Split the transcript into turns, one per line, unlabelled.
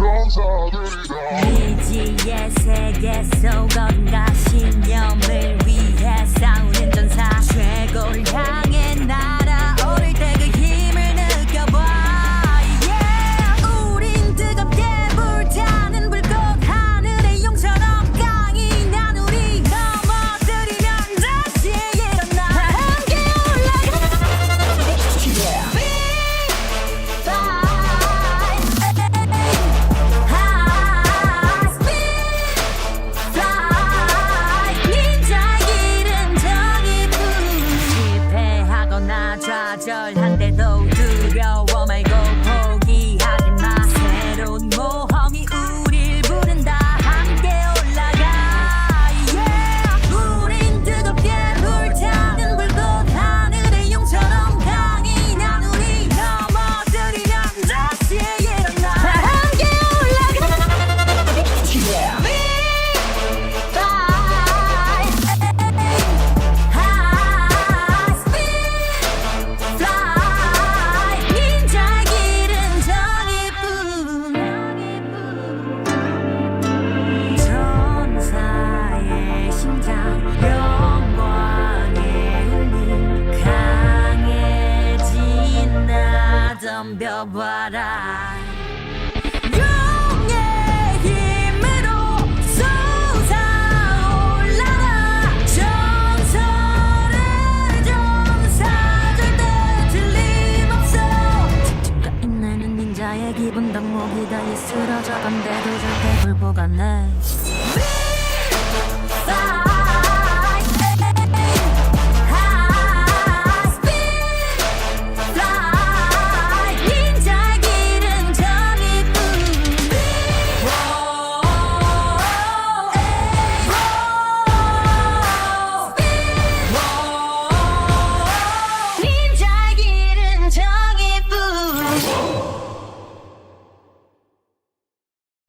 천사들이다
미지의 절 덤벼봐라. 용의 힘으로 솟아올라라. 전설의 전사절대 틀림없어. 집중과 인내는 닌자의 기분 덕목이다 예술어져 반대도 절대 불보가네